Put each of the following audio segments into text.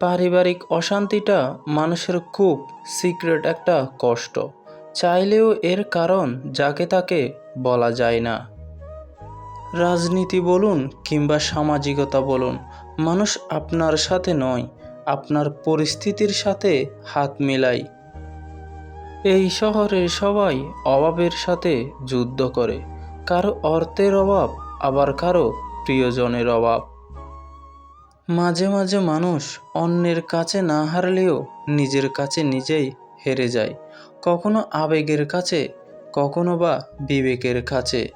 পারিবারিক অশান্তিটা মানুষের খুব সিক্রেট একটা কষ্ট। চাইলেও এর কারণ যাকে তাকে বলা যায় না। রাজনীতি বলুন কিংবা সামাজিকতা বলুন, মানুষ আপনার সাথে নয়, আপনার পরিস্থিতির সাথে হাত মেলায়। এই শহরের সবাই অভাবের সাথে যুদ্ধ করে, কারও অর্থের অভাব, আবার কারও প্রিয়জনের অভাব। মাঝে মাঝে মানুষ অন্যের কাছে না হারলেও নিজের কাছে নিজেই হেরে যায়। কখনো আবেগের কাছে, কখনো বা বিবেকের কাছে।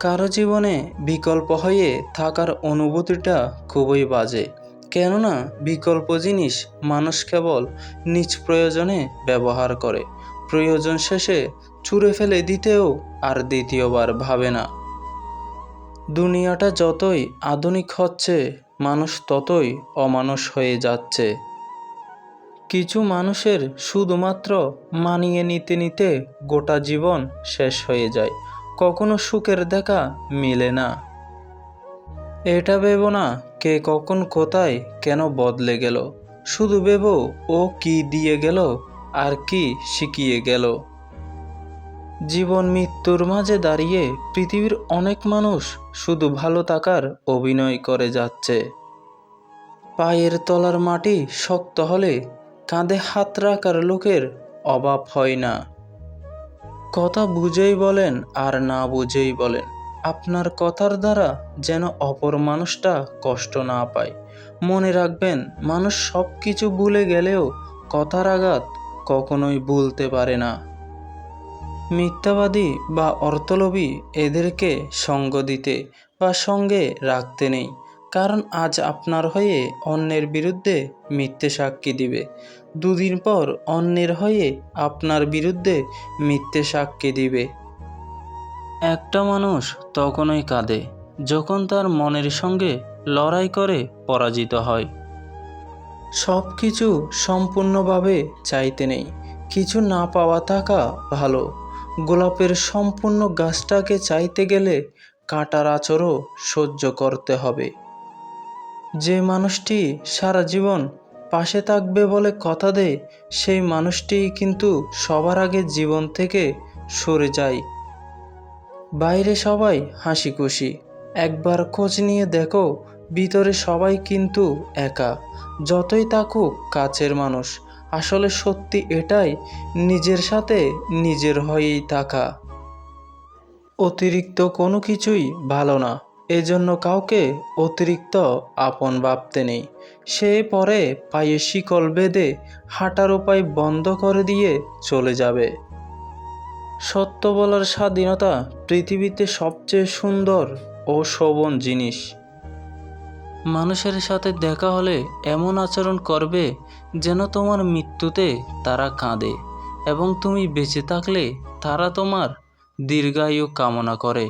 কারও জীবনে বিকল্প হয়ে থাকার অনুভূতিটা খুবই বাজে। কেননা বিকল্প জিনিস মানুষ কেবল নিজ প্রয়োজনে ব্যবহার করে। প্রয়োজন শেষে ছুঁড়ে ফেলে দিতেও আর দ্বিতীয়বার ভাবে না। দুনিয়াটা যতই আধুনিক হচ্ছে মানুষ ততই অমানুষ হয়ে যাচ্ছে। কিছু মানুষের শুধুমাত্র মানিয়ে নিতে নিতে গোটা জীবন শেষ হয়ে যায়, কখনো সুখের দেখা মিলে না। এটা ভেবো না কে কখন কোথায় কেন বদলে গেল, শুধু ভেবো ও কি দিয়ে গেল আর কি শিখিয়ে গেল। জীবন মৃত্যুর মাঝে দাঁড়িয়ে পৃথিবীর অনেক মানুষ শুধু ভালো থাকার অভিনয় করে যাচ্ছে। পায়ের তলার মাটি শক্ত হলে কাঁধে হাত রাখার লোকের অভাব হয় না। কথা বুঝেই বলেন আর না বুঝেই বলেন, আপনার কথার দ্বারা যেন অপর মানুষটা কষ্ট না পায়। মনে রাখবেন, মানুষ সব কিছু ভুলে গেলেও কথার আঘাত কখনোই ভুলতে পারে না। মিথ্যাবাদী বা অর্থলোভী এদেরকে সঙ্গ দিতে বা সঙ্গে রাখতে নেই, কারণ আজ আপনার হয়ে অন্যের বিরুদ্ধে মিথ্যে সাক্ষী দিবে। দুদিন পর অন্যের হয়ে আপনার বিরুদ্ধে মিথ্যে সাক্ষী দিবে। একটা মানুষ তখনই কাঁদে যখন তার মনের সঙ্গে লড়াই করে পরাজিত হয়। সব কিছু সম্পূর্ণভাবে চাইতে নেই, কিছু না পাওয়া থাকা ভালো। গোলাপের সম্পূর্ণ গাছটাকে চাইতে গেলে কাঁটার আচরও সহ্য করতে হবে। যে মানুষটি সারা জীবন পাশে থাকবে বলে কথা দেয়, সেই মানুষটি কিন্তু সবার আগে জীবন থেকে সরে যায়। বাইরে সবাই হাসি খুশি একবার খোঁজ নিয়ে দেখো, ভিতরে সবাই কিন্তু একা। যতই থাকুক কাছের মানুষ আসলে সত্যি এটাই, নিজের সাথে নিজের হয়েই থাকা। অতিরিক্ত কোনো কিছুই ভালো না, এজন্য কাউকে অতিরিক্ত আপন ভাবতে নেই। সে পরে পায়ে শিকল বেঁধে হাঁটার উপায় বন্ধ করে দিয়ে চলে যাবে। সত্য বলার স্বাধীনতা পৃথিবীতে সবচেয়ে সুন্দর ও শোভন জিনিস। মানুষের সাথে দেখা হলে এমন আচরণ করবে যেন তোমার মৃত্যুতে তারা কাঁদে এবং তুমি বেঁচে থাকলে তারা তোমার দীর্ঘায়ু কামনা করে।